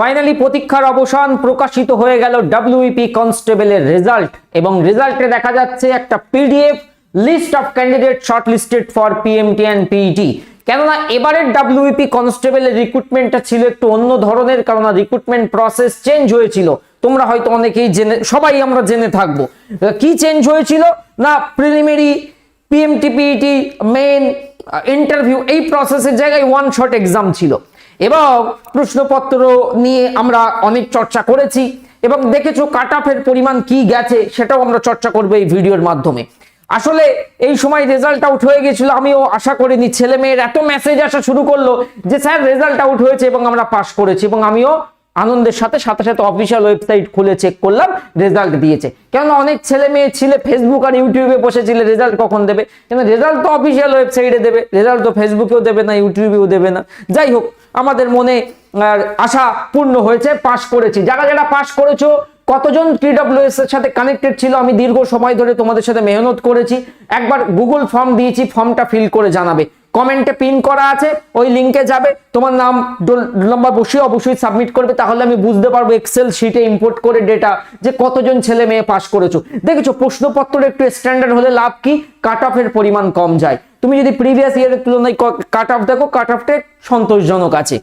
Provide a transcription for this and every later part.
Finally প্রতীক্ষার অবসান প্রকাশিত হয়ে গেল ডাব্লিউপি কনস্টেবলের রেজাল্ট এবং রেজাল্টে দেখা যাচ্ছে একটা PDF list of candidate shortlisted for PMT and PET কেননা এবারের ডাব্লিউপি কনস্টেবলের রিক্রুটমেন্টটা ছিল একটু অন্য ধরনের, কেননা রিক্রুটমেন্ট প্রসেস চেঞ্জ হয়েছিল। তোমরা হয়তো অনেকেই জেনে, সবাই আমরা জেনে থাকব। কি চেঞ্জ হয়েছিল? না preliminary PMT PET main interview এই প্রসেসের জায়গায় ওয়ান শট এক্সাম ছিল। এবং প্রশ্নপত্র নিয়ে আমরা অনেক চর্চা করেছি এবং দেখেছ কাট অফের পরিমাণ কি গেছে সেটাও আমরা চর্চা করব এই ভিডিওর মাধ্যমে। আসলে এই সময় রেজাল্ট আউট হয়ে গেছিল, আমিও আশা করিনি ছেলে মেয়ের এত মেসেজ আসা শুরু করল যে, স্যার রেজাল্ট আউট হয়েছে এবং আমরা পাশ করেছি এবং আমিও আনন্দের সাথে সাথে সাথে অফিসিয়াল ওয়েবসাইট খুলে চেক করলাম রেজাল্ট দিয়েছে। কেন অনেক ছেলে মেয়ে ছিল ফেসবুক আর ইউটিউবে বসেছিল রেজাল্ট কখন দেবে? কেন রেজাল্ট তো অফিসিয়াল ওয়েবসাইটে দেবে রেজাল্ট তো ফেসবুকেও দেবে না ইউটিউবেও দেবে না। যাই হোক, আমাদের মনে আশা পূর্ণ হয়েছে পাশ করেছি। যারা যারা পাশ করেছ, কতজন টিডব্লিউএস এর সাথে কানেক্টেড ছিল, আমি দীর্ঘ সময় ধরে তোমাদের সাথে মেহনত করেছি। একবার গুগল ফর্ম দিয়েছি ফর্মটা ফিল করে জানাবে। কমেন্টে পিন করা আছে, ওই লিংকে যাবে। তোমার নাম নাম্বার বসিয়ে অবশ্যই সাবমিট করবে, তাহলে আমি বুঝতে পারব এক্সেল শিটে ইম্পোর্ট করে ডেটা যে কতজন ছেলে মেয়ে পাস করেছ। দেখেছ, প্রশ্নপত্র একটু স্ট্যান্ডার্ড হলে লাভ কি? কাট অফের পরিমাণ কম যায়। তুমি যদি প্রিভিয়াস ইয়ারের তুলনায় কাট অফ দেখো কাট অফটা সন্তোষজনক আছে।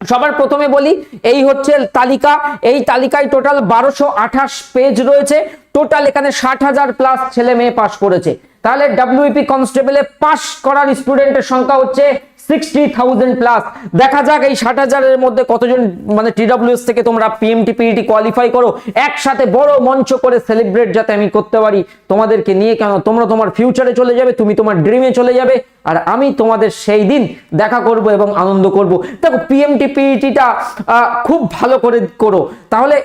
সবার প্রথমে বলি, এই হচ্ছে তালিকা। এই তালিকায় টোটাল বারোশো আঠাশ পেজ রয়েছে। টোটাল এখানে ষাট হাজার প্লাস ছেলে মেয়ে পাশ করেছে। তাহলে ডাব্লিউপি কনস্টেবলে পাশ করার স্টুডেন্টের সংখ্যা হচ্ছে সিক্সটি থাউজেন্ড প্লাস দেখা যাক এই ষাট হাজারের মধ্যে কতজন মানে টিডব্লিউএস থেকে তোমরা পিএমটি পিইটি কোয়ালিফাই করো। একসাথে বড় মঞ্চ করে সেলিব্রেট যাতে আমি করতে পারি। তোমাদেরকে নিয়ে কেন? তোমরা তোমার ফিউচারে চলে যাবে, তুমি তোমার ড্রিমে চলে যাবে। আর আমি তোমাদের সেই দিন দেখা করব এবং আনন্দ করব। দেখো পিএমটি পিইটিটা খুব ভালো করে করো। তাহলে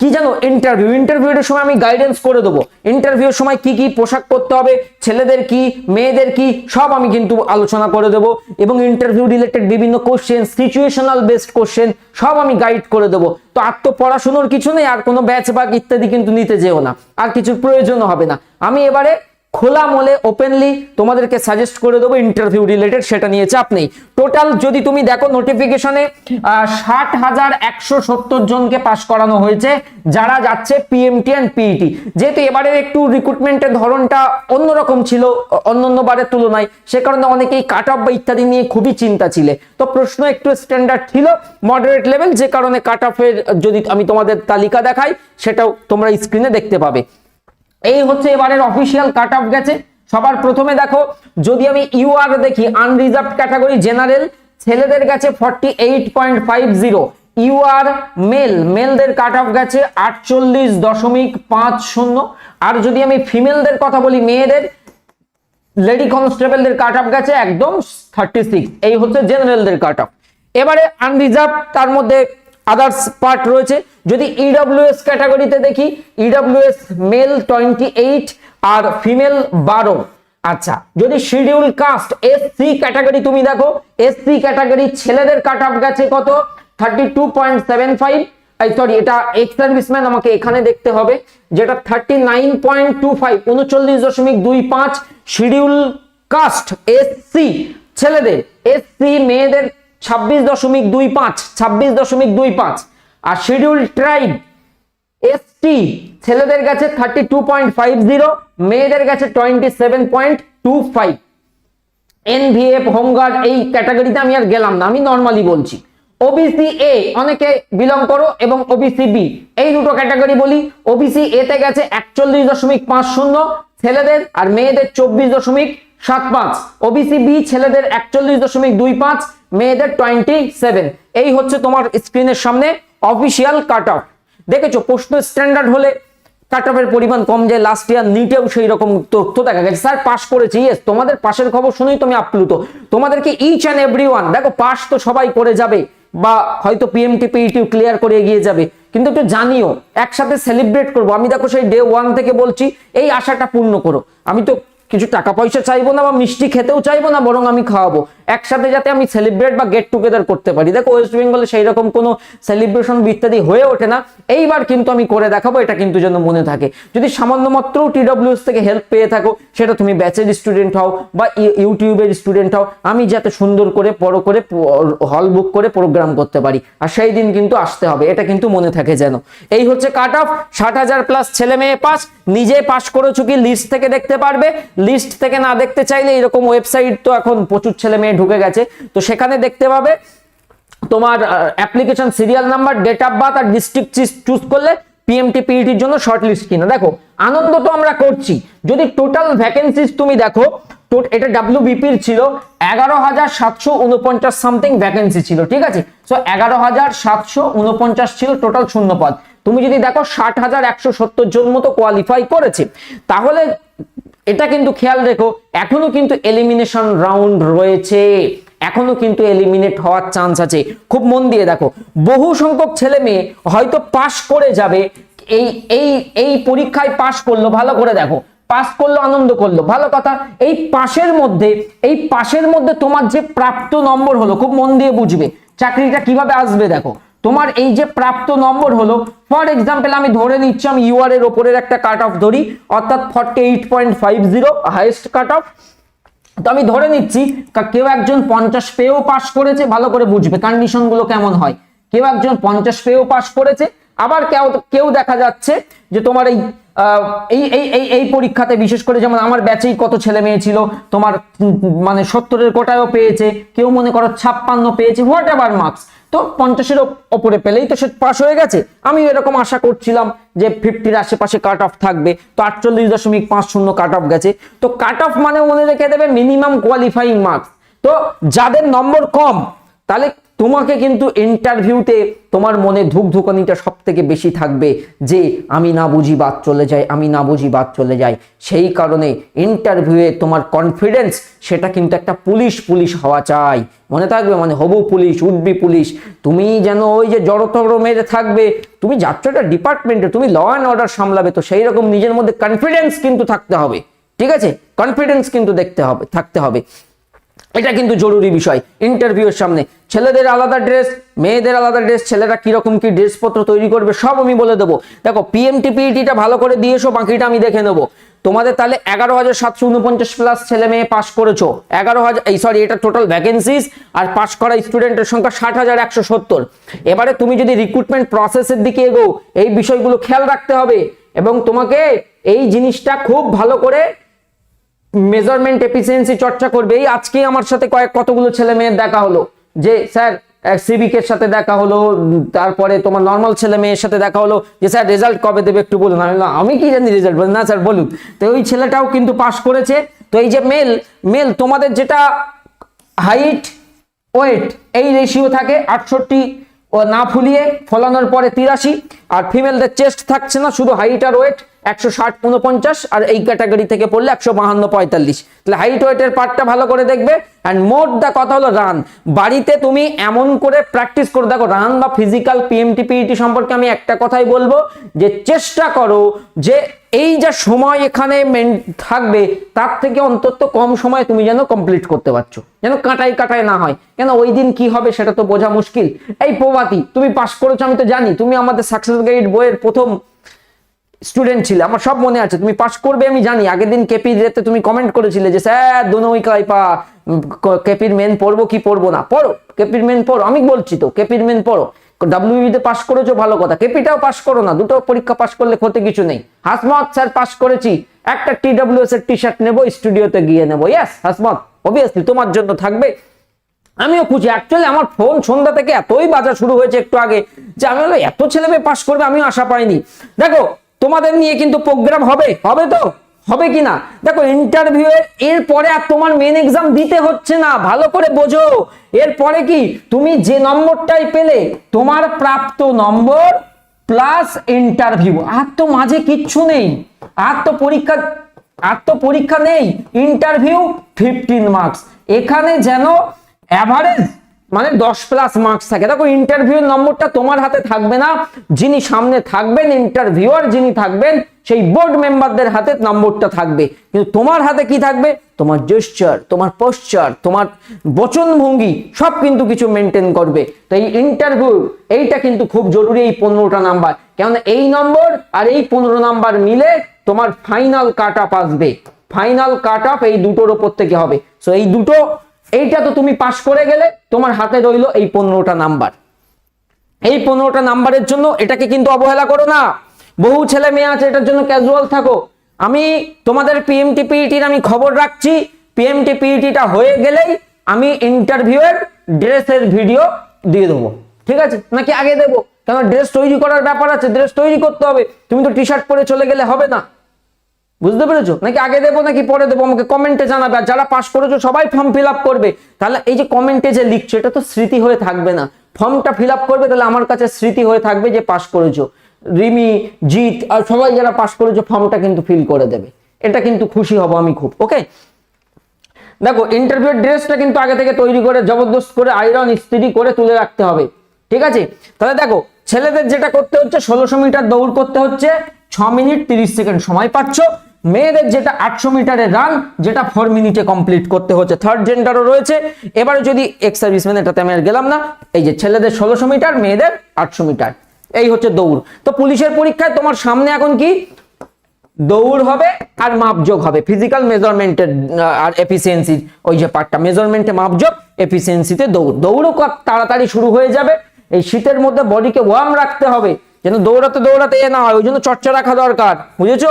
কি জানো ইন্টারভিউ ইন্টারভিউর সময় আমি গাইডেন্স করে দেবো। ইন্টারভিউর সময় কি কি পোশাক পরতে হবে, ছেলেদের কি, মেয়েদের কি, সব আমি কিন্তু আলোচনা করে দেবো। এবং ইন্টারভিউ রিলেটেড বিভিন্ন কোশ্চেন সিচুয়েশনাল বেসড কোশ্চেন সব আমি গাইড করে দেবো। তো আর তো পড়াশুনোর কিছু নেই, আর কোনো ব্যাচ বাগ ইত্যাদি কিন্তু নিতে যেও না। আর কিছু প্রয়োজনও হবে না। আমি এবারে খোলা মলে ওপেনলি তোমাদেরকে সাজেস্ট করে দেবো ইন্টারভিউ রিলেটেড সেটা নিয়ে চাপ নেই। টোটাল যদি তুমি দেখো নোটিফিকেশনে ষাট হাজার একশো সত্তর জনকে পাশ করানো হয়েছে, যারা যাচ্ছে পিএমটি অ্যান্ড পিইটি যেহেতু এবারে একটু রিক্রুটমেন্টের ধরনটা অন্যরকম ছিল অন্য অন্য বারের তুলনায়, সে কারণে অনেকেই কাট অফ বা ইত্যাদি নিয়ে খুবই চিন্তা ছিলে। তো প্রশ্ন একটু স্ট্যান্ডার্ড ছিল মডারেট লেভেল যে কারণে কাট অফের যদি আমি তোমাদের তালিকা দেখাই, সেটাও তোমরা স্ক্রিনে দেখতে পাবে। এই হচ্ছে এবারের অফিসিয়াল কাট অফ গেছে। সবার প্রথমে দেখো, যদি আমি ইউআর দেখি আনরিজার্ভ ক্যাটাগরি জেনারেল ছেলেদের গেছে forty eight point five zero male মেলদের cut off গেছে আটচল্লিশ দশমিক পাঁচ শূন্য। আর যদি আমি ফিমেলদের কথা বলি, মেয়েদের লেডি কনস্টেবলদের কাট অফ গেছে একদম থার্টি সিক্স এই হচ্ছে জেনারেলদের কাট অফ এবারে আনরিজার্ভ তার মধ্যে আদার্স পার্ট রয়েছে। যদি ইডব্লিউএস ক্যাটাগরিতে দেখি ইডব্লিউএস মেল টোয়েন্টি এইট আর ফিমেল বারো। আচ্ছা যদি schedule caste S C category তুমি দেখো এস সি ক্যাটাগরি ছেলেদের কাট অফ গেছে কত? Thirty two point seven five sorry এটা এক্স সার্ভিসম্যান আমাকে এখানে দেখতে হবে, যেটা thirty nine point two five উনচল্লিশ দশমিক দুই পাঁচ। শিডিউল কাস্ট এস সি ছেলেদের এস সি মেয়েদের ছাব্বিশ দশমিক দুই পাঁচ, ছাব্বিশ দশমিক দুই পাঁচ। আর শিডিউল ট্রাইব এসটি ছেলেদের কাছে thirty two point five zero মেয়েদের কাছে twenty seven point two five NVF home guard এই ক্যাটাগরিতে আমি আর গেলাম না, আমি নর্মালি বলছি। ওবিসি এ অনেকে বিলং করো, এবং ওবিসি বি এই দুটো ক্যাটাগরি বলি। ওবিসি এ তে গেছে একচল্লিশ দশমিক পাঁচ শূন্য, ছেলেদের আর মেয়েদের চব্বিশ দশমিক সাত পাঁচ। ওবিসি বি ছেলেদের একচল্লিশ দশমিক দুই পাঁচ মেয়েদের টোয়েন্টি সেভেন এই হচ্ছে তোমার স্ক্রিনের সামনে অফিসিয়াল কাট অফ দেখেছ, প্রশ্ন স্ট্যান্ডার্ড হলে কাট অফের পরিমাণ কম যায় লাস্ট ইয়ার নিটেও সেই রকম তথ্য দেখা গেছে। স্যার পাস করেছি ইয়েস তোমাদের পাশের খবর শুনেই তুমি আপ্লুত। তোমাদেরকে ইচ অ্যান্ড এভরি দেখো পাস তো সবাই করে যাবে, বা হয়তো পিএমটি পিইটিও ক্লিয়ার করে এগিয়ে যাবে, কিন্তু একটু জানিও, একসাথে সেলিব্রেট করব। আমি দেখো সেই ডে ওয়ান থেকে বলছি, এই আশাটা পূর্ণ করো। আমি তো কিছু টাকা পয়সা চাইব না, বা মিষ্টি খেতেও চাইব না, বরং আমি খাওয়াবো। একসাথে যাতে আমি সেলিব্রেট বা গেট টুগেদার করতে পারি। দেখো ওয়েস্ট বেঙ্গলে সেই রকম কোনো সেলিব্রেশন ইত্যাদি হয়ে ওঠে না। এইবার কিন্তু আমি করে দেখাবো, এটা কিন্তু যেন মনে থাকে। যদি সামান্য মাত্র টিডব্লিউএস থেকে হেল্প পেয়ে থাকো, সেটা তুমি ব্যাচের স্টুডেন্ট হও বা ইউটিউবের স্টুডেন্ট হও, আমি যাতে সুন্দর করে, বড় করে হল বুক করে প্রোগ্রাম করতে পারি। আর সেই দিন কিন্তু আসতে হবে, এটা কিন্তু মনে থাকে যেন। এই হচ্ছে কাট অফ ষাট হাজার প্লাস ছেলে মেয়ে পাস নিজে পাস করেছ কি লিস্ট থেকে দেখতে পারবে? লিস্ট থেকে না দেখতে চাইলে এরকম ওয়েবসাইট তো এখন প্রচুর ছেলে মেয়ে ঢুকে গেছে। তো সেখানে দেখতে পাবে তোমার application serial number date of birth R district choose করলে পিএমটি পিইটির জন্য শর্ট লিস্ট কিনা। দেখো, আনন্দ তো আমরা করছি। যদি টোটাল ভ্যাকেন্সিস তুমি দেখো এটা ডাব্লিউবিপির ছিল এগারো হাজার সাতশো উনপঞ্চাশ সামথিং ভ্যাকেন্সি ছিল, ঠিক আছে? সো এগারো হাজার সাতশো উনপঞ্চাশ ছিল টোটাল শূন্য পদ তুমি যদি দেখো, ষাট হাজার একশো সত্তর জন মতো কোয়ালিফাই করেছে, তাহলে এটা কিন্তু খেয়াল রেখো, এখনও কিন্তু এলিমিনেশন রাউন্ড রয়েছে। এখনও কিন্তু এলিমিনেট হওয়ার চান্স আছে। খুব মন দিয়ে দেখো, বহু সংখ্যক ছেলে মেয়ে হয়তো পাশ করে যাবে। এই এই এই পরীক্ষায় পাশ করল, ভালো করে দেখো। পাস করল, আনন্দ করল, ভালো কথা। এই পাশের মধ্যে, এই পাশের মধ্যে তোমার যে প্রাপ্ত নম্বর হলো, খুব মন দিয়ে বুঝবে। চাকরিটা কীভাবে আসবে দেখো। তোমার এই যে প্রাপ্ত নম্বর হলো ফর এক্সাম্পল আমি ধরে নিচ্ছি, আমি ইউআর এর ওপরের একটা কাট অফ ধরি, অর্থাৎ forty eight point five zero highest cut off তো আমি ধরে নিচ্ছি কেউ একজন পঞ্চাশ পেয়েও পাস করেছে, ভালো করে বুঝবে কন্ডিশনগুলো কেমন হয়। কেউ একজন পঞ্চাশ পেয়েও পাস করেছে, আবার কেউ কেউ দেখা যাচ্ছে যে তোমার এই এই এই এই পরীক্ষাতে বিশেষ করে যেমন আমার ব্যাচেই কত ছেলে মেয়ে ছিল, তোমার মানে সত্তরের কোটায়ও পেয়েছে, কেউ মনে করো ছাপ্পান্ন পেয়েছে হোয়াট এভার মার্কস তো পঞ্চাশের ওপ- ওপরে পেলেই তো সে পাশ হয়ে গেছে। আমি এরকম আশা করছিলাম যে ফিফটির আশেপাশে কাট অফ থাকবে। তো আটচল্লিশ দশমিক পাঁচ শূন্য কাট অফ গেছে। তো কাট অফ মানে মনে রেখে দেবে মিনিমাম কোয়ালিফাইং মার্কস তো যাদের নম্বর কম, তাহলে তোমাকে কিন্তু ইন্টারভিউতে তোমার মনে ধুকধুকানিটা সব থেকে বেশি থাকবে যে আমি না বুঝি বাদ চলে যাই, আমি না বুঝি বাদ চলে যাই। সেই কারণে ইন্টারভিউয়ে তোমার কনফিডেন্স সেটা কিন্তু একটা পুলিশ পুলিশ হওয়া চাই। মনে থাকবে মানে হবু পুলিশ, উডবি পুলিশ। তুমি যেন ওই যে জড়তর মেরে থাকবে, তুমি যাচ্ছ একটা ডিপার্টমেন্টে তুমি ল অ্যান্ড অর্ডার সামলাবে, তো সেই রকম নিজের মধ্যে কনফিডেন্স কিন্তু থাকতে হবে। ঠিক আছে? কনফিডেন্স কিন্তু দেখতে হবে, থাকতে হবে। এটা কিন্তু জরুরি বিষয় ইন্টারভিউয়ের সামনে। ছেলেদের আলাদা ড্রেস মেয়েদের আলাদা ড্রেস ছেলেরা কীরকম কি ড্রেসপত্র তৈরি করবে, সব আমি বলে দেবো। দেখো পিএমটি পিইটিটা ভালো করে দিয়ে এসো বাকিটা আমি দেখে নেব। তোমাদের তাহলে এগারো হাজার সাতশো উনপঞ্চাশ প্লাস ছেলে মেয়ে পাশ করেছ। এগারো হাজার, এই সরি এটা টোটাল ভ্যাকেন্সিস আর পাশ করা স্টুডেন্টের সংখ্যা ষাট হাজার একশো সত্তর। এবারে তুমি যদি রিক্রুটমেন্ট প্রসেসের দিকে এগো এই বিষয়গুলো খেয়াল রাখতে হবে। এবং তোমাকে এই জিনিসটা খুব ভালো করে মেজারমেন্ট এফিসিয়েন্সি চর্চা করবে এই আজকে আমার সাথে কয়েক কতগুলো ছেলে মেয়ের দেখা হলো। যে, স্যার সিভিকের সাথে দেখা হলো, তারপরে তোমার নর্মাল ছেলে মেয়ের সাথে দেখা হলো, যে, স্যার রেজাল্ট কবে দেবে একটু বলুন। আমি আমি কি জানি রেজাল্ট বলুন? না, স্যার, বলুন। তো ওই ছেলেটাও কিন্তু পাস করেছে। তো এই যে মেল মেল তোমাদের যেটা হাইট ওয়েট এই রেশিও থাকে আটষট্টি। ও না ফুলিয়ে ফলানোর পরে তিরাশি। আর ফিমেলদের চেস্ট থাকছে না, শুধু হাইট আর ওয়েট একশো ষাট উনপঞ্চাশ আর এই ক্যাটাগরি থেকে পড়লে একশো বাহান্ন, পঁয়তাল্লিশ। তাহলে হাইট ওয়েটের পার্টটা ভালো করে দেখবে। অ্যান্ড মোট দা কথা হলো রান বাড়িতে তুমি এমন করে প্র্যাকটিস করে। দেখো রান বা ফিজিক্যাল পিএমটি পিইটি সম্পর্কে আমি একটা কথাই বলব, যে চেষ্টা করো যে এই যা সময় এখানে মেন- থাকবে, তার থেকে অন্তত কম সময়ে তুমি যেন কমপ্লিট করতে পারছ। যেন কাটাই কাটাই না হয়। কেন ওই দিন কি হবে সেটা তো বোঝা মুশকিল। এই প্রভাতি, তুমি পাস করেছ, আমি তো জানি। তুমি আমাদের সাকসেস গাইড বইয়ের প্রথম স্টুডেন্ট ছিলে, আমার সব মনে আছে, তুমি পাস করবে আমি জানি, আগের দিন কেপি রেতে তুমি কমেন্ট করেছিলে যে, স্যার দুনোই কাইপা কেপির মেন পড়ব, কি পড়ব না? পড়ো কেপির মেন পড়ো, আমি বলছি তো কেপির মেন পড়ো। ডাব্লিউবিতে পাস করেছ, ভালো কথা কেপিটাও পাস করো না, দুটো পরীক্ষা পাস করলে ক্ষতি কিছু নেই। হাসমত, স্যার পাস করেছি, একটা টি ডাব্লিউএস এর টি শার্ট নেব স্টুডিওতে গিয়ে নেব। ইয়াস হাসমত অবভিয়াসলি তোমার জন্য থাকবে। আমিও খুঁজি অ্যাকচুয়ালি আমার ফোন সন্ধ্যা থেকে এতই বাজা শুরু হয়েছে একটু আগে, যে আমি এত ছেলে মেয়ে পাস করবে, আমিও আশা পাইনি। দেখো তোমাদের নিয়ে কিন্তু প্রোগ্রাম হবে হবে তো? হবে কি না? দেখো ইন্টারভিউ এর পরে আর তোমার মেন এক্সাম দিতে হচ্ছে না, ভালো করে বোঝো। এরপরে কি? তুমি যে নম্বরটাই পেলে, তোমার প্রাপ্ত নম্বর প্লাস ইন্টারভিউ আর তো মাঝে কিচ্ছু নেই। আর তো পরীক্ষা, আর তো পরীক্ষা নেই। ইন্টারভিউ ফিফটিন মার্কস এখানে যেন অ্যাভারেজ মানে দশ প্লাস মার্কস থাকে। দেখো ইন্টারভিউর নম্বরটা তোমার হাতে থাকবে না। যিনি সামনে থাকবেন ইন্টারভিউয়ার যিনি থাকবেন, সেই বোর্ড মেম্বারদের হাতে নম্বরটা থাকবে। কিন্তু তোমার হাতে কি থাকবে? তোমার জেস্চার তোমার পোস্টার তোমার বচনভঙ্গি, সব কিন্তু কিছু মেনটেন করবে। তো এই ইন্টারভিউ এইটা কিন্তু খুব জরুরি এই পনেরোটা নাম্বার কেননা এই নম্বর আর এই পনেরো নাম্বার মিলে তোমার ফাইনাল কাট আপ আসবে। ফাইনাল কাট আপ এই দুটোর ওপর থেকে হবে। সো এই দুটো এইটা তো তুমি পাশ করে গেলে তোমার হাতে রইল এই পনেরোটা নাম্বার এই পনেরোটা নাম্বারের জন্য এটাকে কিন্তু অবহেলা করো না। বহু ছেলে মেয়ে আছে, এটার জন্য ক্যাজুয়াল থাকো। আমি তোমাদের পিএমটি পিইটির আমি খবর রাখছি। পিএমটি পিইটিটা হয়ে গেলেই আমি ইন্টারভিউয়ের ড্রেসের ভিডিও দিয়ে দেবো। ঠিক আছে? নাকি আগে দেবো? কেন ড্রেস তৈরি করার ব্যাপার আছে ড্রেস তৈরি করতে হবে। তুমি তো টি শার্ট পরে চলে গেলে হবে না। বুঝতে পেরেছ? নাকি আগে দেবো, নাকি পরে দেবো? আমাকে কমেন্টে জানাবে। আর যারা পাস করেছ, সবাই ফর্ম ফিল করবে। তাহলে এই যে কমেন্টে যে লিখছো, এটা তো স্মৃতি হয়ে থাকবে না। ফর্মটা ফিল করবে, তাহলে আমার কাছে স্মৃতি হয়ে থাকবে যে পাস করেছ। রিমি, জিৎ, আর সবাই যারা পাস করেছ ফর্মটা কিন্তু ফিল করে দেবে। এটা কিন্তু খুশি হব আমি খুব ওকে দেখো ইন্টারভিউ ড্রেসটা কিন্তু আগে থেকে তৈরি করে, জবরদস্ত করে আয়রন ইস্ত্রি করে তুলে রাখতে হবে। ঠিক আছে? তাহলে দেখো, ছেলেদের যেটা করতে হচ্ছে, ষোলোশো মিটার দৌড় করতে হচ্ছে, ছ মিনিট তিরিশ সেকেন্ড সময় পাচ্ছ। মেয়েদের যেটা আটশো মিটারের রান যেটা ফোর মিনিটে কমপ্লিট করতে হচ্ছে। থার্ড জেন্ডারও রয়েছে। এবারে যদি এক্স সার্ভিসম্যান এটাতে আমি আর গেলাম না। এই যে ছেলেদের ষোলোশো মিটার, মেয়েদের আটশো মিটার। এই হচ্ছে দৌড়। তো পুলিশের পরীক্ষায় তোমার সামনে এখন কি? দৌড় হবে আর মাপযোগ হবে। ফিজিক্যাল মেজারমেন্টের আর এফিসিয়েন্সি ওই যে পার্টটা মেজারমেন্টে মাপযোগ এফিসিয়েন্সিতে দৌড়। দৌড়ও তাড়াতাড়ি শুরু হয়ে যাবে। এই শীতের মধ্যে বডিকে ওয়ার্ম রাখতে হবে। যেন দৌড়াতে দৌড়াতে এ না হয়, ওই জন্য চর্চা রাখা দরকার, বুঝেছ?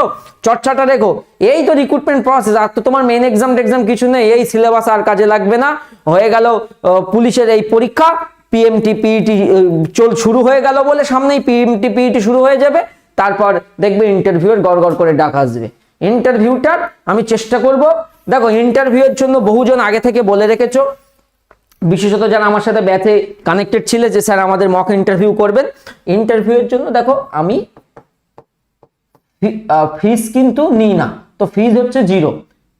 চর্চাটা রেখো। এই তো রিক্রুটমেন্ট প্রসেস আর তো তোমার মেন এক্সাম টেক্সাম কিছু নেই, এই সিলেবাস আর কাজে লাগবে না। হয়ে গেল পুলিশের এই পরীক্ষা পিএমটি পিইটি চল শুরু হয়ে গেল বলে সামনেই পিএমটি পিইটি শুরু হয়ে যাবে। তারপর দেখবে ইন্টারভিউয়ের গড় গড় করে ডাক আসবে। ইন্টারভিউটার আমি চেষ্টা করব। দেখো ইন্টারভিউয়ের জন্য বহুজন আগে থেকে বলে রেখেছো। বিশেষত যারা আমার সাথে ব্যাথে কানেক্টেড ছিলে যে স্যার আমাদের মক ইন্টারভিউ করবেন ইন্টারভিউয়ের জন্য দেখো আমি ফিস কিন্তু নিই না। তো ফিজ হচ্ছে জিরো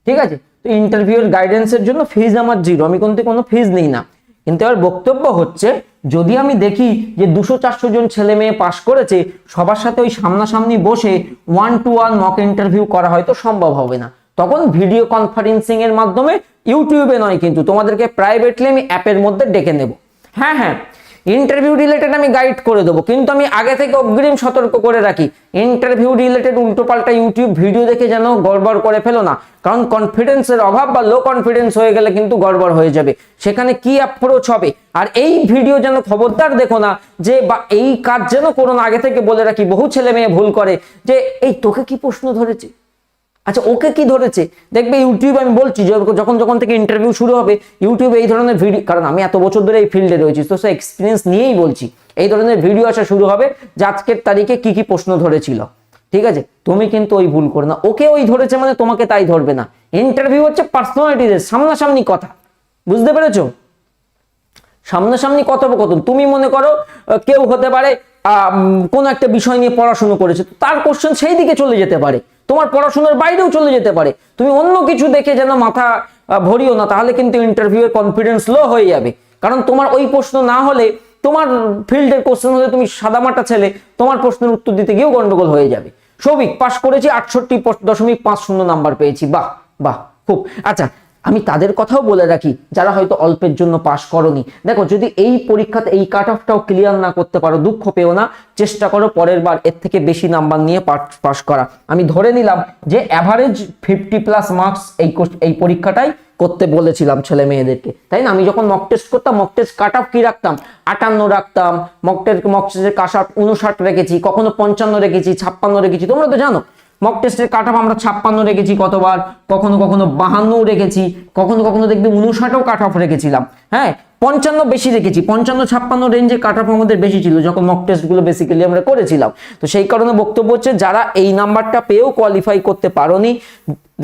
ঠিক আছে? তো ইন্টারভিউয়ের গাইডেন্সের জন্য ফিজ আমার জিরো আমি কিন্তু কোনো ফিজ নিই না। কিন্তু এবার বক্তব্য হচ্ছে, যদি আমি দেখি যে দুশো চারশো জন ছেলে মেয়ে পাশ করেছে, সবার সাথে ওই সামনাসামনি বসে one to one mock interview করা হয়তো সম্ভব হবে না। তখন ভিডিও কনফারেন্সিং এর মাধ্যমে ইউটিউবে নয় কিন্তু তোমাদেরকে প্রাইভেটলি আমি অ্যাপের মধ্যে ডেকে নেব। হ্যাঁ হ্যাঁ ইন্টারভিউ রিলেটেড আমি গাইড করে দেবো, কিন্তু আমি আগে থেকে অগ্রিম সতর্ক করে রাখি। ইন্টারভিউ রিলেটেড উল্টোপাল্টা ইউটিউব ভিডিও দেখে যেন গড়বড় করে ফেলো না। কারণ কনফিডেন্সের অভাব বা লো কনফিডেন্স হয়ে গেলে কিন্তু গড়বড় হয়ে যাবে। সেখানে কি অ্যাপ্রোচ হবে? আর এই ভিডিও যেন খবরদার দেখো না, যে বা এই কাজ যেন করো না, আগে থেকে বলে রাখি, বহু ছেলে মেয়ে ভুল করে, যে এই তোকে কি প্রশ্ন ধরেছে? আচ্ছা ওকে কি ধরেছে? দেখবে ইউটিউব আমি বলছি, যখন যখন থেকে ইন্টারভিউ শুরু হবে ইউটিউবে এই ধরনের ভিডিও কারণ আমি এত বছর ধরে এই ফিল্ডে রয়েছি, তো সে এক্সপিরিয়েন্স নিয়েই বলছি, এই ধরনের ভিডিও আসা শুরু হবে, যে আজকের তারিখে কি কি প্রশ্ন ধরেছিল। ঠিক আছে? তুমি কিন্তু ওই ভুল করো না। ওকে ওই ধরেছে মানে তোমাকে তাই ধরবে না। ইন্টারভিউ হচ্ছে পার্সোনালিটিদের সামনাসামনি কথা। বুঝতে পেরেছ? সামনাসামনি কথোপকথন। তুমি মনে করো কেউ হতে পারে কোন একটা বিষয় নিয়ে পড়াশুনো করেছে তার কোশ্চেন সেই দিকে চলে যেতে পারে। তোমার পড়াশোনার বাইরেও চলে যেতে পারে। তুমি অন্য কিছু দেখে যেন মাথা ভরিও না, তাহলে কিন্তু ইন্টারভিউয়ের কনফিডেন্স লো হয়ে যাবে। কারণ তোমার ওই প্রশ্ন না হলে তোমার ফিল্ডের কোশ্চেন হলে তুমি সাদামাটা ছেলে, তোমার প্রশ্নের উত্তর দিতে গিয়েও গন্ডগোল হয়ে যাবে। সৌভিক পাশ করেছি আটষট্টি দশমিক পাঁচ শূন্য নাম্বার পেয়েছি। বাহ বাহ, খুব। আচ্ছা আমি তাদের কথাও বলে রাখি, যারা হয়তো অল্পের জন্য পাশ করনি। দেখো, যদি এই পরীক্ষাতে এই কাট অফটাও ক্লিয়ার না করতে পারো, দুঃখ পেও না। চেষ্টা করো পরের বার এর থেকে বেশি নাম্বার নিয়ে পাশ করা। আমি ধরে নিলাম যে অ্যাভারেজ ফিফটি প্লাস মার্কস এই কোশ- এই পরীক্ষাটাই করতে বলেছিলাম ছেলে মেয়েদেরকে। তাই না? আমি যখন মক টেস্ট করতাম মক টেস্ট কাট অফ কি রাখতাম? আটান্ন রাখতাম মক টেস্ট মক টেস্টের কাট অফ উনষাট রেখেছি, কখনো পঞ্চান্ন রেখেছি, ছাপ্পান্ন রেখেছি, তোমরা তো জানো। মক টেস্টের কাট অফ আমরা ছাপ্পান্ন রেখেছি কতবার? কখনো কখনো বাহান্নও রেখেছি, কখনো কখনো দেখবে উনষাটও কাট অফ রেখেছিলাম। হ্যাঁ পঞ্চান্ন বেশি রেখেছি পঞ্চান্ন ছাপ্পান্ন রেঞ্জে কাট অফ আমাদের বেশি ছিল যখন মক টেস্টগুলো বেসিক্যালি আমরা করেছিলাম। তো সেই কারণে বক্তব্য হচ্ছে, যারা এই নাম্বারটা পেয়েও কোয়ালিফাই করতে পারোনি,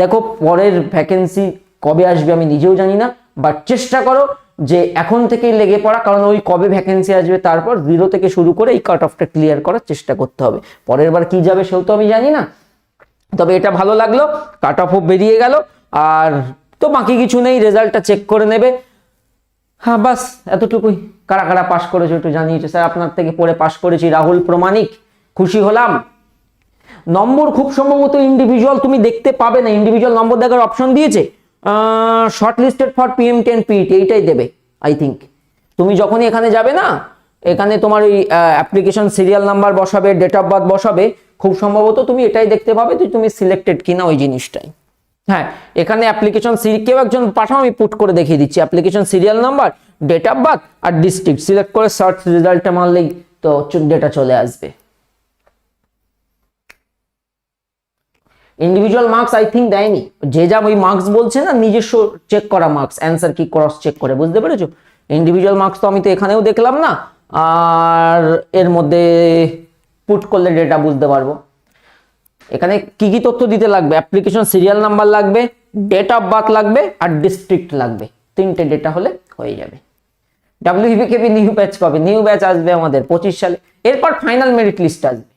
দেখো পরের ভ্যাকেন্সি কবে আসবে আমি নিজেও জানি না বাট চেষ্টা করো যে এখন থেকেই লেগে পড়া, কারণ ওই কবে ভ্যাকেন্সি আসবে তারপর জিরো থেকে শুরু করে এই কাট অফটা ক্লিয়ার করার চেষ্টা করতে হবে। পরের বার কি যাবে সেও তো আমি জানি না। তবে এটা ভালো লাগল কাট অফও বেরিয়ে গেল, আর তো বাকি কিছু নেই, রেজাল্টটা চেক করে নেবে। হ্যাঁ বাস, এতটুকুই। কারা কারা পাশ করেছে একটু জানিয়েছে। স্যার, আপনার থেকে পড়ে পাশ করেছি রাহুল প্রমাণিক। খুশি হলাম। নম্বর খুব সম্ভবত ইন্ডিভিজুয়াল তুমি দেখতে পাবে না। ইন্ডিভিজুয়াল নম্বর দেখার অপশন দিয়েছে। Shortlisted for PM ten PET এইটাই দেবে আই থিঙ্ক তুমি যখনই এখানে যাবে না, এখানে তোমার ওই অ্যাপ্লিকেশন সিরিয়াল নাম্বার বসাবে ডেট অফ বার্থ বসাবে খুব সম্ভবত তুমি এটাই দেখতে পাবে যে তুমি সিলেক্টেড কিনা ওই জিনিসটাই। হ্যাঁ এখানে অ্যাপ্লিকেশন সিরি কেউ একজন পাঠাও, আমি পুট করে দেখিয়ে দিচ্ছি। Application serial number date of birth R district select করে সার্চ রেজাল্টটা মারলেই তো ডেটা চলে আসবে। ইন্ডিভিজুয়াল মার্কস আই থিঙ্ক দেয়নি। যে যা ওই মার্কস বলছে না, নিজস্ব চেক করা মার্কস অ্যান্সার কি ক্রস চেক করে, বুঝতে পেরেছ? ইন্ডিভিজুয়াল মার্কস তো আমি তো এখানেও দেখলাম না। আর এর মধ্যে পুট করলে ডেটা বুঝতে পারব। এখানে কি কি তথ্য দিতে লাগবে? অ্যাপ্লিকেশন সিরিয়াল নাম্বার লাগবে ডেট অফ বার্থ লাগবে, আর ডিস্ট্রিক্ট লাগবে। তিনটে ডেটা হলে হয়ে যাবে। ডাব্লিউবিকেপি নিউ ব্যাচ পাবে। নিউ ব্যাচ আসবে আমাদের পঁচিশ সালে। এরপর ফাইনাল মেরিট লিস্ট আসবে।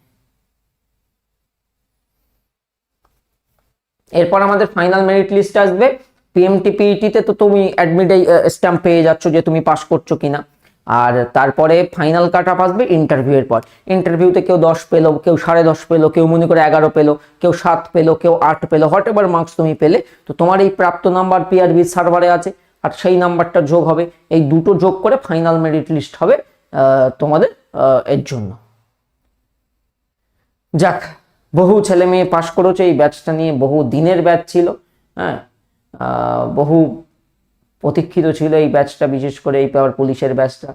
এরপর আমাদের ফাইনাল মেরিট লিস্ট আসবে। পিএমটি পিইটিতে তো তুমি অ্যাডমিট স্ট্যাম্প পেয়ে যাচ্ছ যে তুমি পাস করছ কিনা। আর তারপরে ফাইনাল কাট আপ আসবে ইন্টারভিউ এর পর। ইন্টারভিউতে কেউ দশ পেল, কেউ সাড়ে দশ পেল, কেউ মনে করে এগারো পেল, কেউ সাত পেল, কেউ আট পেল হোয়াট এভার মার্কস তুমি পেলে, তো তোমার এই প্রাপ্ত নাম্বার পিআরবি সার্ভারে আছে। আর সেই নাম্বারটা যোগ হবে, এই দুটো যোগ করে ফাইনাল মেরিট লিস্ট হবে তোমাদের এর জন্য। যাক, বহু ছেলে মেয়ে পাশ করেছে, এই ব্যাচটা নিয়ে বহু দিনের ব্যাচ ছিল হ্যাঁ বহু প্রতীক্ষিত ছিল এই ব্যাচটা বিশেষ করে এই পাওয়ার পুলিশের ব্যাচটা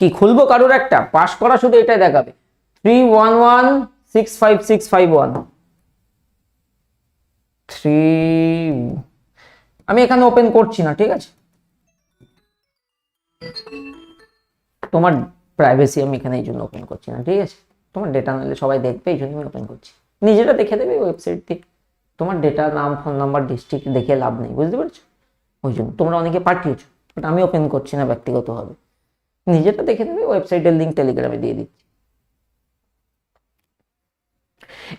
কি খুলবো কারোর একটা? পাশ করা শুধু এটাই দেখাবে। Three one one six five six five one three আমি এখানে ওপেন করছি না, ঠিক আছে? তোমার প্রাইভেসি আমি এখানে এই জন্য ওপেন করছি না, ঠিক আছে? তোমার ডেটা নিলে সবাই দেখবে, এই জন্য আমি ওপেন করছি। নিজেরা দেখে দেবে ওয়েবসাইট থেকে তোমার ডেটা নাম ফোন নাম্বার ডিস্ট্রিক্ট দেখে লাভ নেই, বুঝতে পেরেছ? ওই জন্য তোমরা অনেকে পাঠিয়েছো বাট আমি ওপেন করছি না ব্যক্তিগতভাবে। নিজেটা দেখে নেবে ওয়েবসাইটের লিঙ্ক টেলিগ্রামে দিয়ে দিচ্ছি।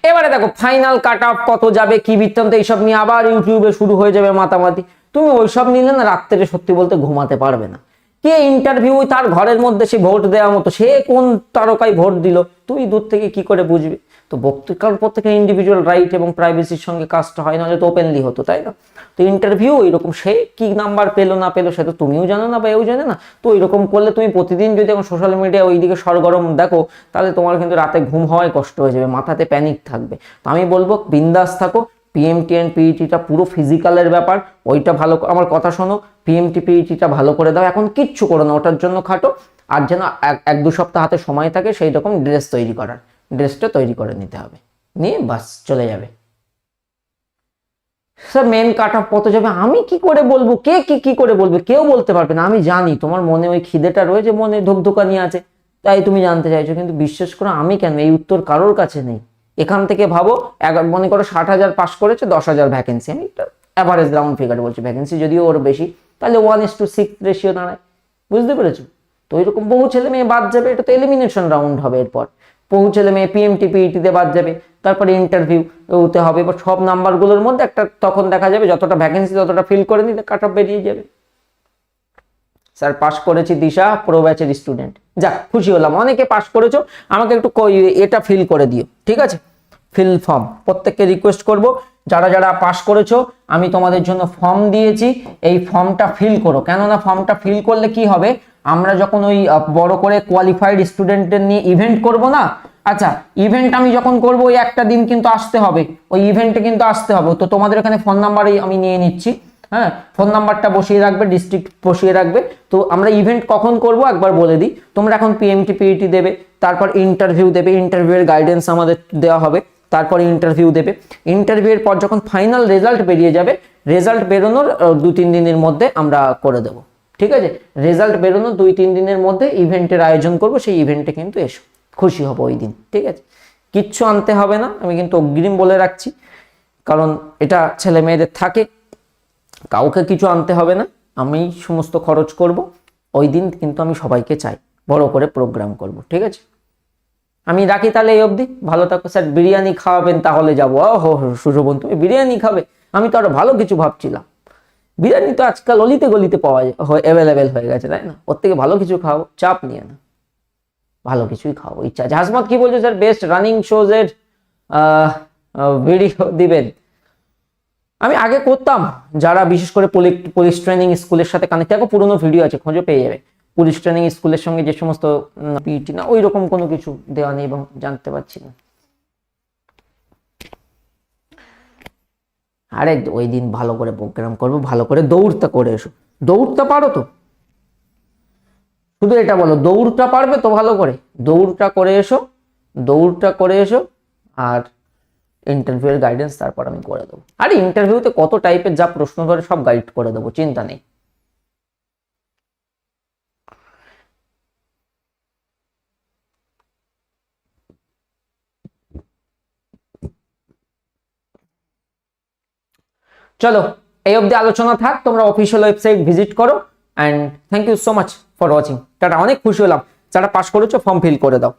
এবারে দেখো ফাইনাল কাট অফ কত যাবে, কি বৃত্তান্ত, এইসব নিয়ে আবার ইউটিউবে শুরু হয়ে যাবে মাতামাতি। তুমি ওইসব নিলে না, রাত্রে সত্যি বলতে ঘুমাতে পারবে না। কে ইন্টারভিউ তার ঘরের মধ্যে সে ভোট দেওয়ার মতো? সে কোন তারকায় ভোট দিল? তুই দূর থেকে কি করে বুঝবি? তো বক্তৃতার থেকে ইন্ডিভিজুয়াল রাইট এবং প্রাইভেসির সঙ্গে কাজটা হয়, নাহলে তো ওপেনলি হতো, তাই না? তো ইন্টারভিউ এরকম সে কি নাম্বার পেল না পেল সেটা তুমিও জানো না বা এও জানে না? তো এরকম করলে তুমি প্রতিদিন যদি এখন সোশ্যাল মিডিয়া ওইদিকে সরগরম দেখো, তাহলে তোমার কিন্তু রাতে ঘুম হওয়াই কষ্ট হয়ে যাবে, মাথাতে প্যানিক থাকবে। তো আমি বলব, বিন্দাস থাকো পিএমটি অ্যান্ড পিইটিটা পুরো ফিজিক্যালের ব্যাপার, ওইটা ভালো আমার কথা শোনো পিএমটি পিইটিটা ভালো করে দাও, এখন কিচ্ছু করো না, ওটার জন্য খাটো, আর যেন এক- এক দু সপ্তাহ হাতে সময় থাকে, সেই রকম ড্রেস তৈরি করার ড্রেসটা তৈরি করে নিতে হবে, নিয়ে বাস চলে যাবে। স্যার মেন কাট অফ কত যাবে? আমি কি করে বলব? কে কি কি করে বলবে? কেউ বলতে পারবে না, আমি জানি, তোমার মনে ওই খিদেটা রয়েছে, মনে ধুকধুকানি আছে, তাই তুমি জানতে চাইছো, কিন্তু বিশ্বাস করো, আমি কেন? এই উত্তর কারোর কাছে নেই। এখান থেকে ভাবো মনে করো ষাট হাজার পাস করেছে, দশ হাজার ভ্যাকেন্সি আমি অ্যাভারেজ রাউন্ড ফিগার বলছি ভ্যাকেন্সি যদিও ওর বেশি, তাহলে one is to six ratio দাঁড়ায়। বুঝতে পেরেছ? তো এরকম বহু ছেলে মেয়ে বাদ যাবে, এটা তো এলিমিনেশন রাউন্ড হবে এরপর। বহু ছেলে মেয়ে পিএমটি পিইটিতে বাদ যাবে, তারপরে ইন্টারভিউ ওতে হবে। এবার সব নাম্বারগুলোর মধ্যে একটা তখন দেখা যাবে, যতটা ভ্যাকেন্সি ততটা ফিল করে নিলে কাট অফ বেরিয়ে যাবে। স্যার পাস করেছি দিশা প্রো ব্যাচের স্টুডেন্ট যাক, খুশি হলাম। অনেকে পাস করেছ, আমাকে একটু এটা ফিল করে দিও, ঠিক আছে? ফিল ফর্ম প্রত্যেককে রিকোয়েস্ট করব, যারা যারা পাস করেছ, আমি তোমাদের জন্য ফর্ম দিয়েছি, এই ফর্মটা ফিল করো। কেননা ফর্মটা ফিল করলে কি হবে? আমরা যখন ওই বড় করে কোয়ালিফাইড স্টুডেন্টদের নিয়ে ইভেন্ট করব না? আচ্ছা ইভেন্ট আমি যখন করব, ওই একটা দিন কিন্তু আসতে হবে। ওই ইভেন্টে কিন্তু আসতে হবে। তো তোমাদের এখানে ফোন নাম্বার আমি নিয়ে নিচ্ছি। হ্যাঁ ফোন নাম্বারটা বসিয়ে রাখবে ডিস্ট্রিক্ট বসিয়ে রাখবে। তো আমরা ইভেন্ট কখন করব, একবার বলে দিই। তোমরা এখন পিএমটি পিইটি দেবে, তারপর ইন্টারভিউ দেবে। ইন্টারভিউয়ের গাইডেন্স আমাদের দেওয়া হবে। তারপর ইন্টারভিউ দেবে। ইন্টারভিউয়ের পর যখন ফাইনাল রেজাল্ট বেরিয়ে যাবে রেজাল্ট বেরোনোর দু তিন দিনের মধ্যে আমরা করে দেবো। ঠিক আছে? রেজাল্ট বেরোনোর দুই তিন দিনের মধ্যে ইভেন্টের আয়োজন করব, সেই ইভেন্টে কিন্তু এসো। খুশি হব ওই দিন। ঠিক আছে? কিচ্ছু আনতে হবে না। আমি কিন্তু অগ্রিম বলে রাখছি। কারণ এটা ছেলে মেয়েদের থাকে। কাউকে কিছু আনতে হবে না। আমি সমস্ত খরচ করব। ওই দিন কিন্তু আমি সবাইকে চাই। বড় করে প্রোগ্রাম করব। ঠিক আছে? আমি রাখি তাহলে এই অবধি। ভালো থাকো স্যার, বিরিয়ানি খাওয়াবেন তাহলে যাব। ও সুশোভন, তুমি বিরিয়ানি খাবে? আমি তো আরও ভালো কিছু ভাবছিলাম। বিরিয়ানি তো আজকাল অলিতে গলিতে পাওয়া যায় অ্যাভেলেবেল হয়ে গেছে, তাই না? ওর থেকে ভালো কিছু খাও, চাপ নিয়ে না। ভালো কিছুই খাও, ইচ্ছা আছে। হাসমত, কি বলছো স্যার? বেস্ট রানিং শোজ এর ভিডিও দিবেন। আমি আগে করতাম, যারা বিশেষ করে পুলিশ ট্রেনিং স্কুলের সাথে কানেক্ট দেখো পুরোনো ভিডিও আছে, খোঁজো, পেয়ে যাবে। পুলিশ ট্রেনিং স্কুলের সঙ্গে যে সমস্ত পিটি না ওই রকম কোনো কিছু দেওয়া নেই এবং জানতে পারছি না। আরে ওই দিন ভালো করে প্রোগ্রাম করব, ভালো করে দৌড়টা করে এসো। দৌড়টা পারো তো? শুধু এটা বলো, দৌড়টা পারবে তো ভালো করে? দৌড়টা করে এসো, দৌড়টা করে এসো, আর ইন্টারভিউ এর গাইডেন্স তারপর আমি করে দেবো। আরে ইন্টারভিউতে কত টাইপের যা প্রশ্ন ধরে সব গাইড করে দেবো, চিন্তা নেই। চলো, এই অবধি আলোচনা থাক, তোমরা অফিসিয়াল ওয়েবসাইট ভিজিট করো and thank you so much for watching tata, অনেক খুশি হলাম। যারা পাস করেছ ফর্ম ফিল করে দাও।